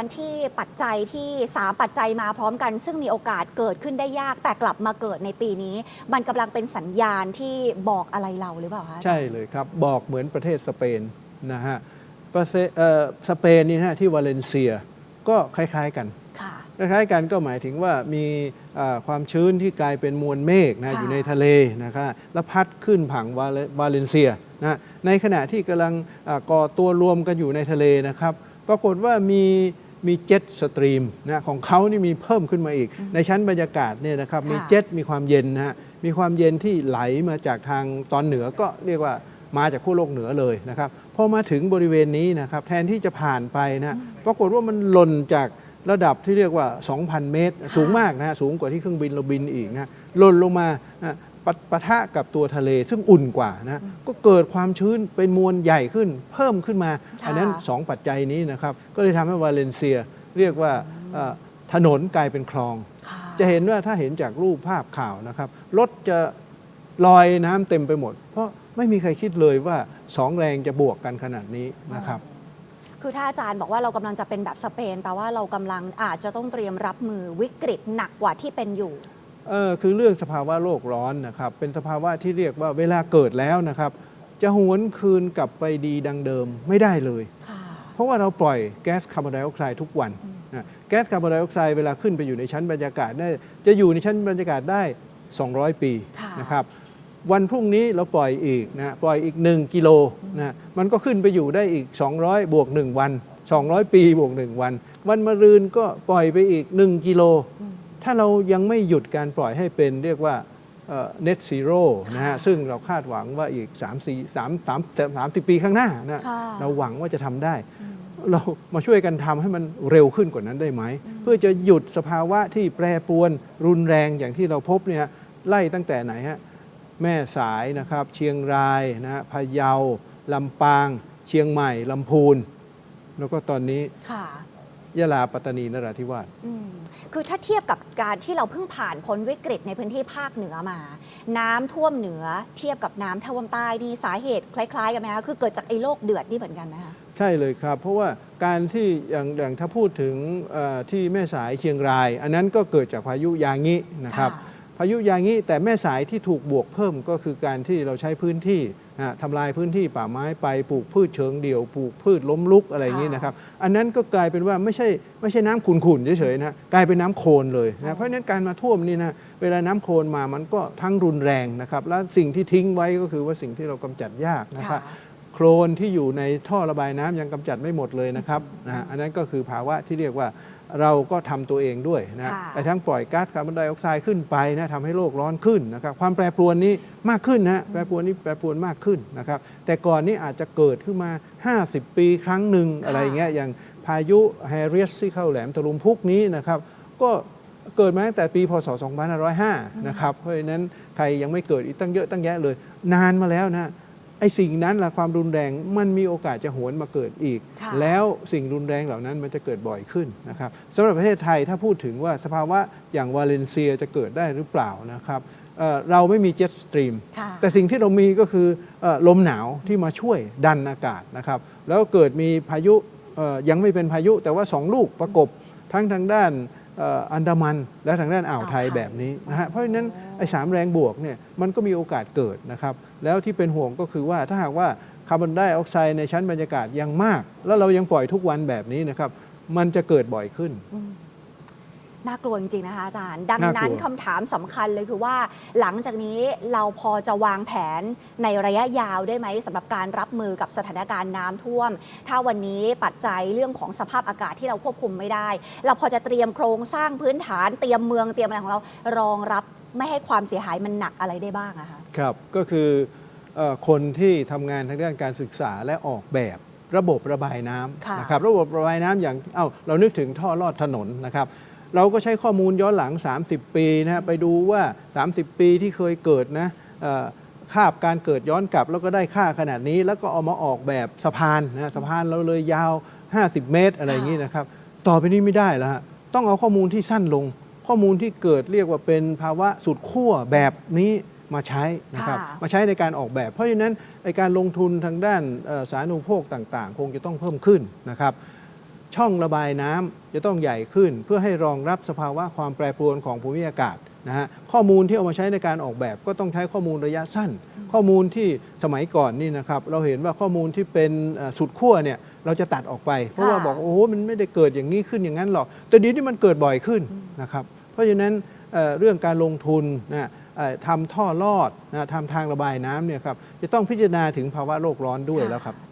การที่ปัจจัยที่ 3 ปัจจัยมาพร้อมกัน ซึ่งมีโอกาสเกิดขึ้นได้ยากแต่กลับมาเกิดในปีนี้ มันกำลังเป็นสัญญาณที่บอกอะไรเราหรือเปล่าคะใช่เลยครับ บอกเหมือนประเทศสเปนนะฮะประเทศเอ่อสเปนนี่นะฮะที่วาเลนเซียก็คล้ายๆกันค่ะคล้ายๆกันก็หมายถึงว่ามีอ่าความชื้นที่กลายเป็นมวลเมฆนะค่ะอยู่ในทะเลนะครับแล้วพัดขึ้นผังวาเลวาเลนเซียนะในขณะที่กำลังอ่าก่อตัวรวมกันอยู่ในทะเลนะครับ ปรากฏว่ามี มีเจ็ตสตรีมนะของเขานี่มีเพิ่มขึ้นมาอีก ในชั้นบรรยากาศเนี่ยนะครับมีค่ะเจ็ตมีความเย็นนะฮะมีความเย็นที่ไหลมาจากทางตอนเหนือก็เรียกว่ามาจากขั้วโลกเหนือเลยนะครับพอมาถึงบริเวณนี้นะครับแทนที่จะผ่านไปนะปรากฏว่ามันหล่นจากระดับที่เรียกว่า 2,000 เมตร สูงมากนะฮะสูงกว่าที่เครื่องบินเราบินอีกนะหล่นลงมานะ ปะปะทะกับตัวทะเลซึ่งอุ่นกว่านะก็เกิดความชื้นเป็นมวลใหญ่ขึ้นเพิ่มขึ้นมาค่ะอันนั้นสองปัจจัยนี้นะครับ ก็เลยทำให้วาเลนเซียเรียกว่าเอ่อถนนกลายเป็นคลองค่ะจะเห็นว่าถ้าเห็นจากรูปภาพข่าวนะครับรถจะลอยน้ำเต็มไปหมด เพราะไม่มีใครคิดเลยว่าสองแรงจะบวกกันขนาดนี้นะครับคือถ้าอาจารย์บอกว่าเรากำลังจะเป็นแบบสเปนแปลว่าเรากำลังอาจจะต้องเตรียมรับมือวิกฤตหนักกว่าที่เป็นอยู่ เออคือเรื่องสภาวะโลกร้อนนะครับเป็นสภาวะที่เรียกว่าเวลาเกิดแล้วนะครับ จะหวนคืนกลับไปดีดังเดิมไม่ได้เลยค่ะเพราะว่าเราปล่อยแก๊สคาร์บอนไดออกไซด์ทุกวันนะแก๊สคาร์บอนไดออกไซด์เวลาขึ้นไปอยู่ในชั้นบรรยากาศได้จะอยู่ในชั้นบรรยากาศได้ 200 ปีค่ะนะครับวันพรุ่งนี้เราปล่อยอีกนะปล่อยอีก 1 กิโลนะมันก็ขึ้นไปอยู่ได้อีก 200 บวก 1 วัน 200 ปีบวก 1 วัน วันมะรืนก็ปล่อยไปอีก 1 กิโล ถ้าเรายังไม่หยุดการปล่อยให้เป็นเรียกว่าเอ่อ net zero นะฮะค่ะซึ่งเราคาดหวังว่าอีก 3 4 3 3 30 ปีข้างหน้านะค่ะเราหวังว่าจะทำได้ เรามาช่วยกันทำให้มันเร็วขึ้นกว่านั้นได้ไหม เพื่อจะหยุดสภาวะที่แปรปรวนรุนแรงอย่างที่เราพบเนี่ยไล่ตั้งแต่ไหนฮะแม่สายนะครับ เชียงรายนะฮะพะเยาลำปาง เชียงใหม่ลำพูน แล้วก็ตอนนี้ค่ะ ยะลาปัตตานีนราธิวาส อืมคือถ้าเทียบกับการที่เราเพิ่งผ่านพ้นวิกฤตในพื้นที่ภาคเหนือมา น้ำท่วมเหนือเทียบกับน้ำท่วมใต้นี่สาเหตุคล้าย ๆ กันไหมคะคือเกิดจากไอ้โรคเดือดนี่เหมือนกันไหมคะใช่เลยครับ เพราะว่าการที่อย่างอย่างถ้าพูดถึงเอ่อที่แม่สายเชียงราย อันนั้นก็เกิดจากพายุยางินะครับค่ะพายุยางิแต่แม่สายที่ถูกบวกเพิ่มก็คือการที่เราใช้พื้นที่นะฮะ ทำลายพื้นที่ป่าไม้ไปปลูกพืชเชิงเดี่ยวปลูกพืชล้มลุกอะไรอย่างนี้นะครับ อันนั้นก็กลายเป็นว่าไม่ใช่ไม่ใช่น้ำขุ่นๆเฉยๆนะกลายเป็นน้ำโคลนเลยนะเพราะฉะนั้นการมาท่วมนี่นะเวลาน้ำโคลนมามันก็ทั้งรุนแรงนะครับ และสิ่งที่ทิ้งไว้ก็คือว่าสิ่งที่เรากำจัดยากนะครับ โคลนที่อยู่ในท่อระบายน้ำยังกำจัดไม่หมดเลยนะครับนะฮะอันนั้นก็คือภาวะที่เรียกว่าเราก็ทำตัวเองด้วยนะค่ะไอ้ทั้งปล่อยก๊าซคาร์บอนไดออกไซด์ขึ้นไปนะทำให้โลกร้อนขึ้นนะครับความแปรปรวนนี้มากขึ้นนะฮะแปรปรวนนี้แปรปรวนมากขึ้นนะครับแต่ก่อนนี้อาจจะเกิดขึ้นมา 50 ปีครั้งหนึ่งอะไรอย่างเงี้ยอย่างพายุแฮร์เรียสที่เข้าแหลมตะลุมพุกนี้นะครับก็เกิดมาตั้งแต่ปีพศ 2505 นะครับ เพราะฉะนั้นใครยังไม่เกิดอีกตั้งเยอะตั้งแยะเลย นานมาแล้วนะ ไอ้สิ่งนั้นละความรุนแรงมันมีโอกาสจะหวนมาเกิดอีกค่ะแล้วสิ่งรุนแรงเหล่านั้นมันจะเกิดบ่อยขึ้นนะครับสำหรับประเทศไทยถ้าพูดถึงว่าสภาวะอย่างวาเลนเซียจะเกิดได้หรือเปล่านะครับเอ่อเราไม่มีเจ็ตสตรีมค่ะแต่สิ่งที่เรามีก็คือเอ่อลมหนาวที่มาช่วยดันอากาศนะครับ แล้วเกิดมีพายุเอ่อยังไม่เป็นพายุแต่ว่าสองลูกประกบทั้งทางด้านเอ่ออันดามันและทางด้านอ่าวไทยอ่าวไทยแบบนี้นะฮะเพราะฉะนั้นไอ้สามแรงบวกเนี่ยมันก็มีโอกาสเกิดนะครับ แล้วที่เป็นห่วงก็คือว่าถ้าหากว่าคาร์บอนไดออกไซด์ในชั้นบรรยากาศยังมาก แล้วเรายังปล่อยทุกวันแบบนี้นะครับ มันจะเกิดบ่อยขึ้น น่ากลัวจริง ๆ นะคะอาจารย์ ดังน่ากลัวนั้นคำถามสำคัญเลยคือว่า หลังจากนี้เราพอจะวางแผนในระยะยาวได้ไหมสำหรับการรับมือกับสถานการณ์น้ำท่วม ถ้าวันนี้ปัจจัยเรื่องของสภาพอากาศที่เราควบคุมไม่ได้ เราพอจะเตรียมโครงสร้างพื้นฐานเตรียมเมืองเตรียมอะไรของเรา รองรับไม่ให้ความเสียหายมันหนักอะไรได้บ้างอะคะ ครับก็คือเอ่อคนที่ทำงานทางด้านการศึกษาและออกแบบระบบระบายน้ค่ะำนะครับระบบระบายน้ำอย่างเอ้าเรานึกถึงท่อลอดถนนนะครับ เราก็ใช้ข้อมูลย้อนหลัง 30 ปีนะฮะไปดูว่า 30 ปีที่เคยเกิดนะเอ่อคาบการเกิดย้อนกลับแล้วก็ได้ค่าขนาดนี้ แล้วก็เอามาออกแบบสะพานนะสะพานเราเลยยาว 50 เมตรอะไรอย่างนี้นะครับ ต่อไปนี้ไม่ได้แล้วฮะต้องเอาข้อมูลที่สั้นลง ข้อมูลที่เกิดเรียกว่าเป็นภาวะสุดขั้วแบบนี้มาใช้นะครับค่ะมาใช้ในการออกแบบ เพราะฉะนั้นในการลงทุนทางด้านเอ่อสาธารณูปโภคต่าง ๆ คงจะต้องเพิ่มขึ้นนะครับ ช่องระบายน้ำจะต้องใหญ่ขึ้น เพื่อให้รองรับสภาวะความแปรปรวนของภูมิอากาศนะฮะข้อมูลที่เอามาใช้ในการออกแบบ ก็ต้องใช้ข้อมูลระยะสั้น ข้อมูลที่สมัยก่อนนี่นะครับเราเห็นว่าข้อมูลที่เป็นเอ่อสุดขั้วเนี่ยเราจะตัดออกไป เพราะว่าบอกโอ้โหมันไม่ได้เกิดอย่างนี้ขึ้นอย่างนั้นหรอก แต่เดียวนี้มันเกิดบ่อยขึ้นนะครับเพราะฉะนั้นเอ่อเรื่องการลงทุนนะเอ่อทำท่อลอดนะทำทางระบายน้ำเนี่ยครับจะต้องพิจารณาถึงภาวะโลกร้อนด้วยค่ะแล้วครับ